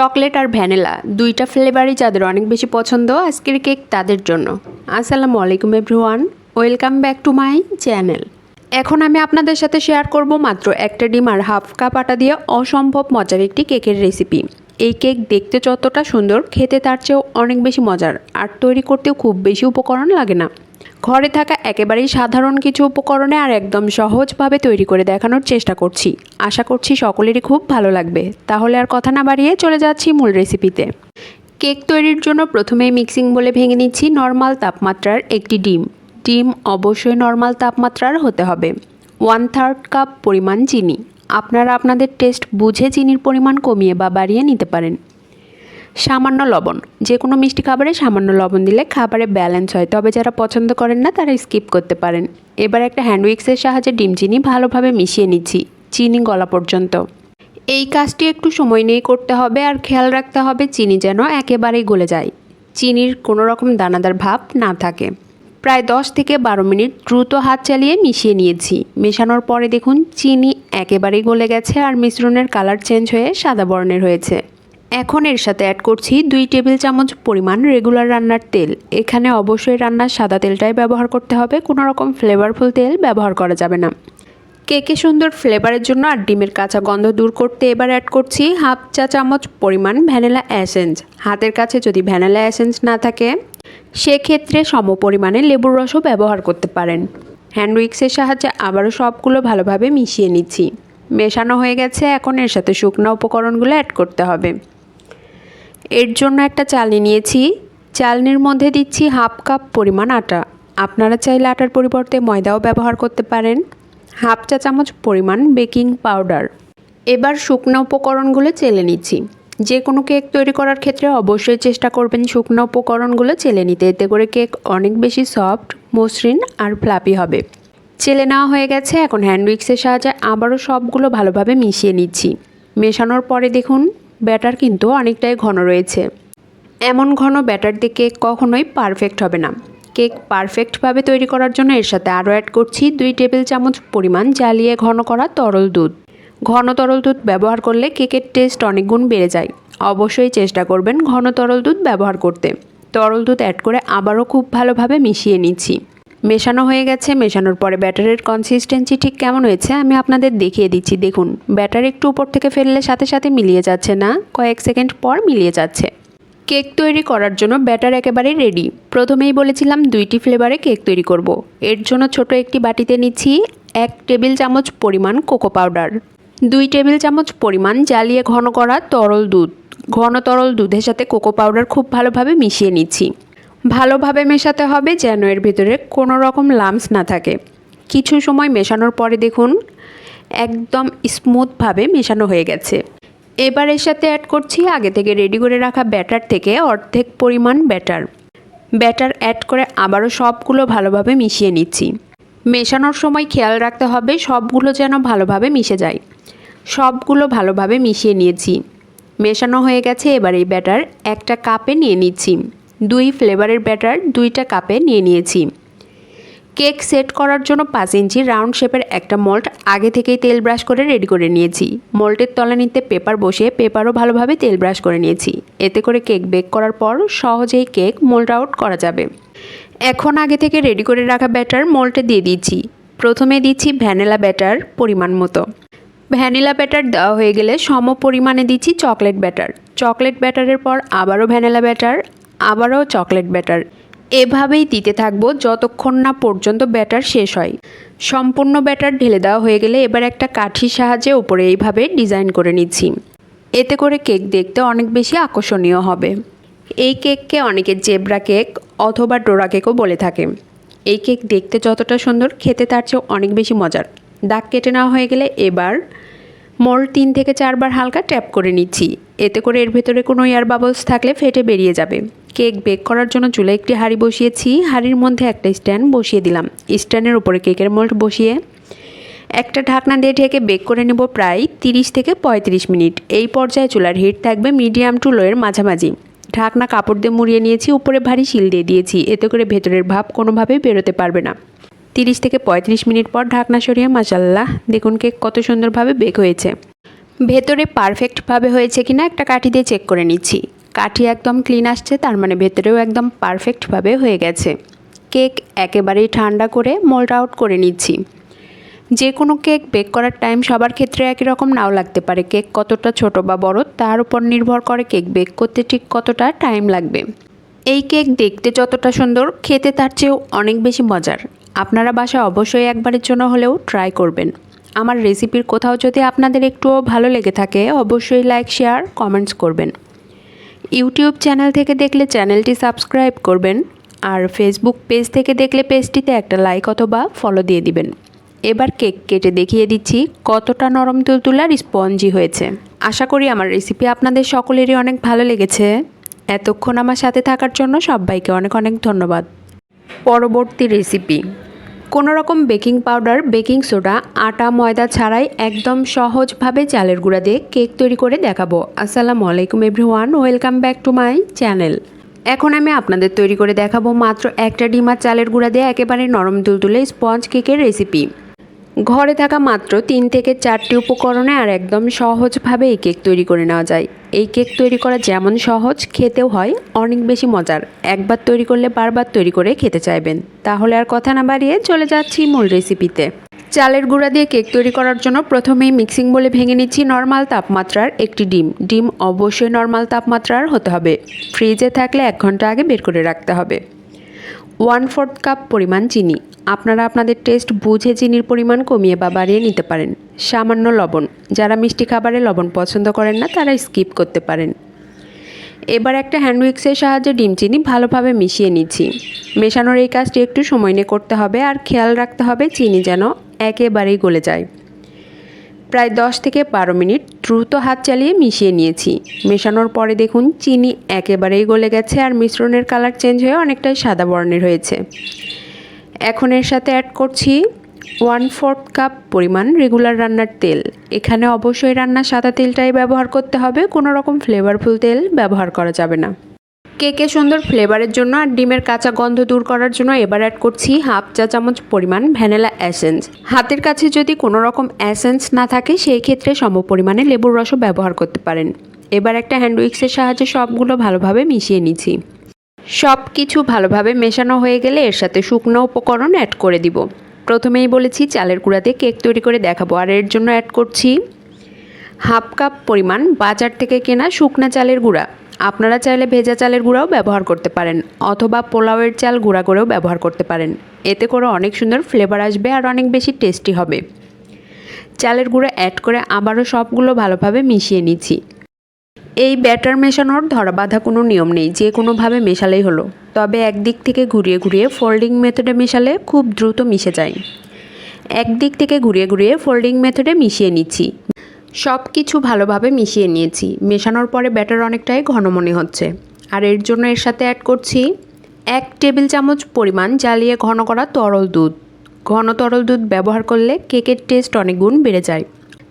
Chocolate আর vanilla, দুইটা ফ্লেভারই যাদের অনেক বেশি পছন্দ আজকের কেক তাদের জন্য। আসসালামু আলাইকুম everyone, welcome back to my channel. এখন আমি আপনাদের সাথে শেয়ার করব মাত্র একটা ডিম আর হাফ কাপ আটা দিয়ে অসম্ভব মজার একটি কেকের রেসিপি। এই কেক দেখতে যতটা সুন্দর, খেতে তার চেয়েও অনেক বেশি মজার। আর তৈরি করতেও খুব বেশি উপকরণ লাগে না। ঘরে থাকা একেবারেই সাধারণ কিছু উপকরণে আর একদম সহজভাবে তৈরি করে দেখানোর চেষ্টা করছি। আশা করছি সকলেরই খুব ভালো লাগবে। তাহলে আর কথা না বাড়িয়ে চলে যাচ্ছি মূল রেসিপিতে কেক তৈরির জন্য প্রথমেই মিক্সিং বলে ভেঙে নিচ্ছি নর্মাল তাপমাত্রার একটি ডিম। ডিম অবশ্যই নর্মাল তাপমাত্রার হতে হবে। ওয়ান থার্ড কাপ পরিমাণ চিনি। আপনারা আপনাদের টেস্ট বুঝে চিনির পরিমাণ কমিয়ে বা বাড়িয়ে নিতে পারেন। সামান্য লবণ যে কোনো মিষ্টি খাবারে সামান্য লবণ দিলে খাবারে ব্যালেন্স হয়, তবে যারা পছন্দ করেন না তারা স্কিপ করতে পারেন। এবার একটা হ্যান্ড উইক্সের সাহায্যে ডিম চিনি ভালোভাবে মিশিয়ে নিচ্ছি, চিনি গলা পর্যন্ত। এই কাজটি একটু সময় নিয়ে করতে হবে আর খেয়াল রাখতে হবে চিনি যেন একেবারেই গলে যায়। চিনির কোনো রকম দানাদার ভাব না থাকে। প্রায় দশ থেকে বারো মিনিট দ্রুত হাত চালিয়ে মিশিয়ে নিয়েছি। মেশানোর পরে দেখুন, চিনি একেবারেই গলে গেছে আর মিশ্রণের কালার চেঞ্জ হয়ে সাদা বর্ণের হয়েছে। এখন এর সাথে অ্যাড করছি দুই টেবিল চামচ পরিমাণ রেগুলার রান্নার তেল। এখানে অবশ্যই রান্নার সাদা তেলটাই ব্যবহার করতে হবে, কোনো রকম ফ্লেভারফুল তেল ব্যবহার করা যাবে না। কেকে সুন্দর ফ্লেভারের জন্য আর ডিমের কাঁচা গন্ধ দূর করতে এবার অ্যাড করছি হাফ চা চামচ পরিমাণ ভ্যানিলা অ্যাসেন্স হাতের কাছে যদি ভ্যানিলা অ্যাসেন্স না থাকে, সেক্ষেত্রে সম পরিমাণে লেবুর রসও ব্যবহার করতে পারেন। হ্যান্ড উইক্সের সাহায্যে আবারও সবগুলো ভালোভাবে মিশিয়ে নিচ্ছি। মেশানো হয়ে গেছে, এখন এর সাথে শুকনো উপকরণগুলো অ্যাড করতে হবে। এর জন্য একটা চালনি নিয়েছি। চালনির মধ্যে দিচ্ছি হাফ কাপ পরিমাণ আটা। আপনারা চাইলে আটার পরিবর্তে ময়দাও ব্যবহার করতে পারেন। হাফ চা চামচ পরিমাণ বেকিং পাউডার। এবার শুকনো উপকরণগুলো চেলে নিচ্ছি। যে কোনো কেক তৈরি করার ক্ষেত্রে অবশ্যই চেষ্টা করবেন শুকনো উপকরণগুলো চেলে নিতে। এতে করে কেক অনেক বেশি সফট, মসৃণ আর ফ্লাপি হবে। চেলে নেওয়া হয়ে গেছে। এখন হ্যান্ড উইক্সের সাহায্যে আবারও সবগুলো ভালোভাবে মিশিয়ে নিচ্ছি। মেশানোর পরে দেখুন, ব্যাটার কিন্তু অনেকটাই ঘন রয়েছে। এমন ঘন ব্যাটার দিয়ে কেক কখনোই পারফেক্ট হবে না। কেক পারফেক্টভাবে তৈরি করার জন্য এর সাথে আরও অ্যাড করছি দুই টেবিল চামচ পরিমাণ জ্বালিয়ে ঘন করা তরল দুধ। ঘন তরল দুধ ব্যবহার করলে কেকের টেস্ট অনেক গুণ বেড়ে যায়। অবশ্যই চেষ্টা করবেন ঘন তরল দুধ ব্যবহার করতে। তরল দুধ অ্যাড করে আবারও খুব ভালোভাবে মিশিয়ে নিচ্ছি। মেশানো হয়ে গেছে, মেশানোর পরে ব্যাটারের কনসিস্টেন্সি ঠিক কেমন হয়েছে আমি আপনাদের দেখিয়ে দিচ্ছি। দেখুন, ব্যাটার একটু উপর থেকে ফেললে সাথে সাথে মিলিয়ে যাচ্ছে না, কয়েক সেকেন্ড পর মিলিয়ে যাচ্ছে। কেক তৈরি করার জন্য ব্যাটার একেবারে রেডি। প্রথমেই বলেছিলাম দুইটি ফ্লেভারে কেক তৈরি করব। এর জন্য ছোট একটি বাটিতে নিচ্ছি এক টেবিল চামচ পরিমাণ কোকো পাউডার, দুই টেবিল চামচ পরিমাণ জ্বালিয়ে ঘন করা তরল দুধ। ঘন তরল দুধের সাথে কোকো পাউডার খুব ভালোভাবে মিশিয়ে নিচ্ছি। ভালোভাবে মেশাতে হবে যেন এর ভিতরে কোনো রকম লামস না থাকে। কিছু সময় মেশানোর পরে দেখুন, একদম স্মুথভাবে মেশানো হয়ে গেছে। এবার এর সাথে অ্যাড করছি আগে থেকে রেডি করে রাখা ব্যাটার থেকে অর্ধেক পরিমাণ ব্যাটার ব্যাটার অ্যাড করে আবারও সবগুলো ভালোভাবে মিশিয়ে নিচ্ছি। মেশানোর সময় খেয়াল রাখতে হবে সবগুলো যেন ভালোভাবে মিশে যায়। সবগুলো ভালোভাবে মিশিয়ে নিয়েছি। মেশানো হয়ে গেছে এবার এই ব্যাটার একটা কাপে নিয়ে নিচ্ছি। দুই ফ্লেভারের ব্যাটার দুইটা কাপে নিয়ে নিয়েছি। কেক সেট করার জন্য পাঁচ ইঞ্চি রাউন্ড শেপের একটা মোল্ড আগে থেকেই তেল ব্রাশ করে রেডি করে নিয়েছি। মোল্টের তলানিতে পেপার বসিয়ে পেপারও ভালোভাবে তেল ব্রাশ করে নিয়েছি। এতে করে কেক বেক করার পর সহজেই কেক মোল্ড আউট করা যাবে। এখন আগে থেকে রেডি করে রাখা ব্যাটার মোল্টে দিয়ে দিচ্ছি। প্রথমে দিচ্ছি ভ্যানিলা ব্যাটার পরিমাণ মতো। ভ্যানিলা ব্যাটার দেওয়া হয়ে গেলে সম পরিমাণে দিচ্ছি চকলেট ব্যাটার। চকলেট ব্যাটারের পর আবারও ভ্যানিলা ব্যাটার, আবারও চকলেট ব্যাটার। এভাবেই দিতে থাকব যতক্ষণ না পর্যন্ত ব্যাটার শেষ হয়। সম্পূর্ণ ব্যাটার ঢেলে দেওয়া হয়ে গেলে এবার একটা কাঠির সাহায্যে উপরে এইভাবে ডিজাইন করে নিচ্ছি। এতে করে কেক দেখতে অনেক বেশি আকর্ষণীয় হবে। এই কেককে অনেকে জেব্রা কেক অথবা ডোরা কেকও বলে থাকে। এই কেক দেখতে যতটা সুন্দর, খেতে তার চেয়েও অনেক বেশি মজার। দাগ কেটে নেওয়া হয়ে গেলে এবার মোল তিন থেকে চারবার হালকা ট্যাপ করে নিচ্ছি। এতে করে এর ভেতরে কোনো এয়ার বাবলস থাকলে ফেটে বেরিয়ে যাবে। কেক বেক করার জন্য চুলে একটি হাঁড়ি বসিয়েছি। হাঁড়ির মধ্যে একটা স্ট্যান্ড বসিয়ে দিলাম। স্ট্যান্ডের উপরে কেকের মোল্ড বসিয়ে একটা ঢাকনা দিয়ে ঢেকে বেক করে নেব প্রায় তিরিশ থেকে পঁয়ত্রিশ মিনিট। এই পর্যায়ে চুলার হিট থাকবে মিডিয়াম টু লোয়ের মাঝামাঝি। ঢাকনা কাপড় দিয়ে মুড়িয়ে নিয়েছি, উপরে ভারী শিল দিয়ে দিয়েছি। এতে করে ভেতরের ভাব কোনোভাবেই বেরোতে পারবে না। তিরিশ থেকে পঁয়ত্রিশ মিনিট পর ঢাকনা সরিয়ে মাসাল্লাহ দেখুন কেক কত সুন্দরভাবে বেক হয়েছে। ভেতরে পারফেক্টভাবে হয়েছে কিনা একটা কাঠি দিয়ে চেক করে নিচ্ছি। কাঠি একদম ক্লিন আসছে, তার মানে ভেতরেও একদম পারফেক্টভাবে হয়ে গেছে। কেক একেবারেই ঠান্ডা করে মোল্ড আউট করে নিচ্ছি। যে কোনো কেক বেক করার টাইম সবার ক্ষেত্রে একই রকম নাও লাগতে পারে। কেক কতটা ছোট বা বড়, তার উপর নির্ভর করে কেক বেক করতে ঠিক কতটা টাইম লাগবে। এই কেক দেখতে যতটা সুন্দর, খেতে তার চেয়েও অনেক বেশি মজার। আপনারা বাসায় অবশ্যই একবারের জন্য হলেও ট্রাই করবেন। আমার রেসিপির কোথাও যদি আপনাদের একটুও ভালো লেগে থাকে, অবশ্যই লাইক শেয়ার কমেন্টস করবেন। ইউটিউব চ্যানেল থেকে দেখলে চ্যানেলটি সাবস্ক্রাইব করবেন আর ফেসবুক পেজ থেকে দেখলে পেজটিতে একটা লাইক অথবা ফলো দিয়ে দিবেন। এবার কেক কেটে দেখিয়ে দিচ্ছি কতটা নরম তুলতুলার স্পঞ্জি হয়েছে। আশা করি আমার রেসিপি আপনাদের সকলেরই অনেক ভালো লেগেছে। এতক্ষণ আমার সাথে থাকার জন্য সবাইকে অনেক অনেক ধন্যবাদ। পরবর্তী রেসিপি কোনো রকম বেকিং পাউডার, বেকিং সোডা, আটা, ময়দা ছাড়াই একদম সহজভাবে চালের গুঁড়া দিয়ে কেক তৈরি করে দেখাবো। আসসালামু আলাইকুম everyone, welcome back to my channel. এখন আমি আপনাদের তৈরি করে দেখাবো মাত্র একটা ডিমার চালের গুঁড়া দিয়ে একেবারে নরম তুলতুলে স্পঞ্জ কেকের রেসিপি। ঘরে থাকা মাত্র তিন থেকে চারটি উপকরণে আর একদম সহজভাবে এই কেক তৈরি করে নেওয়া যায়। এই কেক তৈরি করা যেমন সহজ, খেতেও হয়, অনেক বেশি মজার। একবার তৈরি করলে বারবার তৈরি করে খেতে চাইবেন। তাহলে আর কথা না বাড়িয়ে চলে যাচ্ছি মূল রেসিপিতে। চালের গুঁড়া দিয়ে কেক তৈরি করার জন্য প্রথমেই মিক্সিং বলে ভেঙে নিচ্ছি নর্মাল তাপমাত্রার একটি ডিম। ডিম অবশ্যই নর্মাল তাপমাত্রার হতে হবে। ফ্রিজে থাকলে এক ঘণ্টা আগে বের করে রাখতে হবে। ওয়ান ফোর্থ কাপ পরিমাণ চিনি। আপনারা আপনাদের টেস্ট বুঝে চিনির পরিমাণ কমিয়ে বা বাড়িয়ে নিতে পারেন। সামান্য লবণ। যারা মিষ্টি খাবারে লবণ পছন্দ করেন না, তারা স্কিপ করতে পারেন। এবার একটা হ্যান্ড উইক্সের সাহায্যে ডিম চিনি ভালোভাবে মিশিয়ে নিচ্ছি। মেশানোর এই কাজটি একটু সময় নিয়ে করতে হবে আর খেয়াল রাখতে হবে চিনি যেন একেবারেই গলে যায়। প্রায় দশ থেকে বারো মিনিট দ্রুত হাত চালিয়ে মিশিয়ে নিয়েছি। মেশানোর পরে দেখুন চিনি একেবারেই গলে গেছে আর মিশ্রণের কালার চেঞ্জ হয়ে অনেকটাই সাদা বর্ণের হয়েছে। এখন এর সাথে অ্যাড করছি ওয়ান ফোর্থ কাপ পরিমাণ রেগুলার রান্নার তেল। এখানে অবশ্যই রান্নার সাদা তেলটাই ব্যবহার করতে হবে, কোনো রকম ফ্লেভারফুল তেল ব্যবহার করা যাবে না। কেকে সুন্দর ফ্লেভারের জন্য আর ডিমের কাঁচা গন্ধ দূর করার জন্য এবার অ্যাড করছি হাফ চা চামচ পরিমাণ ভ্যানিলা অ্যাসেন্স হাতের কাছে যদি কোনো রকম অ্যাসেন্স না থাকে, সেই ক্ষেত্রে সম পরিমাণে লেবুর রসও ব্যবহার করতে পারেন। এবার একটা হ্যান্ড উইক্সের সাহায্যে সবগুলো ভালোভাবে মিশিয়ে নিচ্ছি। সব কিছু ভালোভাবে মেশানো হয়ে গেলে এর সাথে শুকনো উপকরণ অ্যাড করে দিব। প্রথমেই বলেছি চালের গুঁড়াতে কেক তৈরি করে দেখাবো। আর এর জন্য অ্যাড করছি হাফ কাপ পরিমাণ বাজার থেকে কেনা শুকনা চালের গুঁড়া। আপনারা চাইলে ভেজা চালের গুঁড়াও ব্যবহার করতে পারেন, অথবা পোলাওয়ের চাল গুঁড়া করেও ব্যবহার করতে পারেন। এতে করে অনেক সুন্দর ফ্লেভার আসবে আর অনেক বেশি টেস্টি হবে। চালের গুঁড়া অ্যাড করে আবারও সবগুলো ভালোভাবে মিশিয়ে নিচ্ছি। এই ব্যাটার মেশানোর ধরা বাঁধা কোনো নিয়ম নেই, যে কোনোভাবে মেশালেই হলো। তবে একদিক থেকে ঘুরিয়ে ঘুরিয়ে ফোল্ডিং মেথডে মেশালে খুব দ্রুত মিশে যায়। একদিক থেকে ঘুরিয়ে ঘুরিয়ে ফোল্ডিং মেথডে মিশিয়ে নিচ্ছি। সব কিছু ভালোভাবে মিশিয়ে নিয়েছি। মেশানোর পরে ব্যাটার অনেকটাই ঘন মনে হচ্ছে। আর এর জন্য এর সাথে অ্যাড করছি এক টেবিল চামচ পরিমাণ জ্বালিয়ে ঘন করা তরল দুধ। ঘন তরল দুধ ব্যবহার করলে কেকের টেস্ট অনেক গুণ বেড়ে যায়।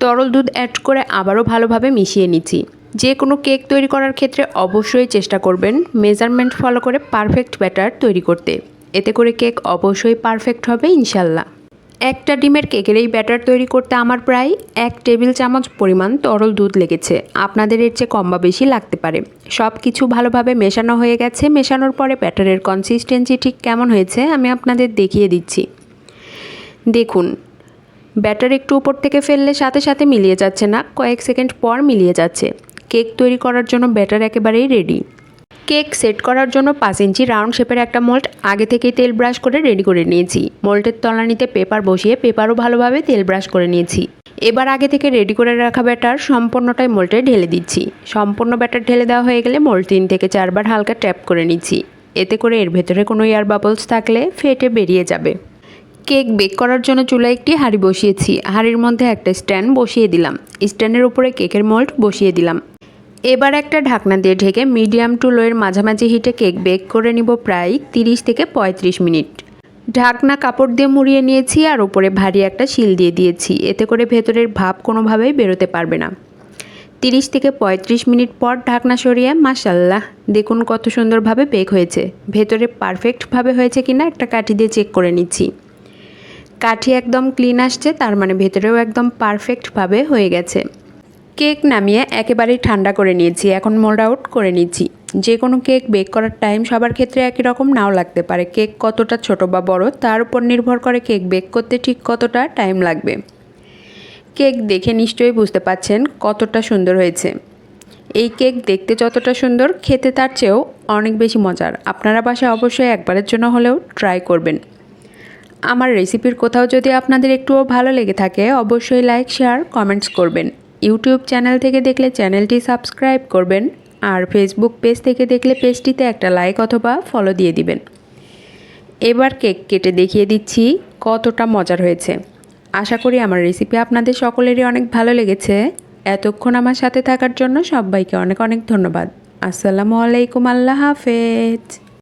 তরল দুধ অ্যাড করে আবারও ভালোভাবে মিশিয়ে নিচ্ছি। যে কোনো কেক তৈরি করার ক্ষেত্রে অবশ্যই চেষ্টা করবেন মেজারমেন্ট ফলো করে পারফেক্ট ব্যাটার তৈরি করতে। এতে করে কেক অবশ্যই পারফেক্ট হবে ইনশাল্লাহ। একটা ডিমের কেকের এই ব্যাটার তৈরি করতে আমার প্রায় এক টেবিল চামচ পরিমাণ তরল দুধ লেগেছে। আপনাদের এর চেয়ে কম বা বেশি লাগতে পারে। সব কিছু ভালোভাবে মেশানো হয়ে গেছে। মেশানোর পরে ব্যাটারের কনসিস্টেন্সি ঠিক কেমন হয়েছে আমি আপনাদের দেখিয়ে দিচ্ছি। দেখুন, ব্যাটার একটু উপর থেকে ফেললে সাথে সাথে মিলিয়ে যাচ্ছে না, কয়েক সেকেন্ড পর মিলিয়ে যাচ্ছে। কেক তৈরি করার জন্য ব্যাটার একেবারেই রেডি কেক সেট করার জন্য পাঁচ ইঞ্চি রাউন্ড শেপের একটা মোল্ড আগে থেকেই তেল ব্রাশ করে রেডি করে নিয়েছি। মোল্ডের তলানিতে পেপার বসিয়ে পেপারও ভালোভাবে তেল ব্রাশ করে নিয়েছি। এবার আগে থেকে রেডি করে রাখা ব্যাটার সম্পূর্ণটাই মোল্ডে ঢেলে দিচ্ছি। সম্পূর্ণ ব্যাটার ঢেলে দেওয়া হয়ে গেলে মোল্ড তিন থেকে চারবার হালকা ট্যাপ করে নিচ্ছি। এতে করে এর ভেতরে কোনো এয়ার বাবলস থাকলে ফেটে বেরিয়ে যাবে। কেক বেক করার জন্য চুলায় একটি হাঁড়ি বসিয়েছি। হাঁড়ির মধ্যে একটা স্ট্যান্ড বসিয়ে দিলাম। স্ট্যান্ডের উপরে কেকের মোল্ড বসিয়ে দিলাম। এবার একটা ঢাকনা দিয়ে ঢেকে মিডিয়াম টু লোয়ের মাঝামাঝি হিটে কেক বেক করে নিব প্রায় তিরিশ থেকে পঁয়ত্রিশ মিনিট। ঢাকনা কাপড় দিয়ে মুড়িয়ে নিয়েছি আর উপরে ভারী একটা শিল দিয়ে দিয়েছি। এতে করে ভেতরের ভাপ কোনোভাবেই বেরোতে পারবে না। তিরিশ থেকে পঁয়ত্রিশ মিনিট পর ঢাকনা সরিয়ে মাসাল্লাহ দেখুন কত সুন্দরভাবে বেক হয়েছে। ভেতরে পারফেক্টভাবে হয়েছে কিনা একটা কাঠি দিয়ে চেক করে নিচ্ছি। কাঠি একদম ক্লিন আসছে, তার মানে ভেতরেও একদম পারফেক্টভাবে হয়ে গেছে। কেক নামিয়ে একেবারেই ঠান্ডা করে নিয়েছি। এখন মোল্ড আউট করে নিচ্ছি। যে কোনো কেক বেক করার টাইম সবার ক্ষেত্রে একই রকম নাও লাগতে পারে। কেক কতটা ছোট বা বড় তার উপর নির্ভর করে কেক বেক করতে ঠিক কতটা টাইম লাগবে। কেক দেখে নিশ্চয়ই বুঝতে পাচ্ছেন কতটা সুন্দর হয়েছে। এই কেক দেখতে যতটা সুন্দর, খেতে তার চেয়েও অনেক বেশি মজার। আপনারা বাসায় অবশ্যই একবারের জন্য হলেও ট্রাই করবেন। আমার রেসিপির কোথাও যদি আপনাদের একটুও ভালো লেগে থাকে, অবশ্যই লাইক, শেয়ার, কমেন্টস করবেন। ইউটিউব চ্যানেল থেকে দেখলে চ্যানেলটি সাবস্ক্রাইব করবেন আর ফেসবুক পেজ থেকে দেখলে পেজটিতে একটা লাইক অথবা ফলো দিয়ে দিবেন। এবার কেক কেটে দেখিয়ে দিচ্ছি কতটা মজার হয়েছে। আশা করি আমার রেসিপি আপনাদের সকলেরই অনেক ভালো লেগেছে। এতক্ষণ আমার সাথে থাকার জন্য সবাইকে অনেক অনেক ধন্যবাদ। আসসালামু আলাইকুম, আল্লাহ হাফেজ।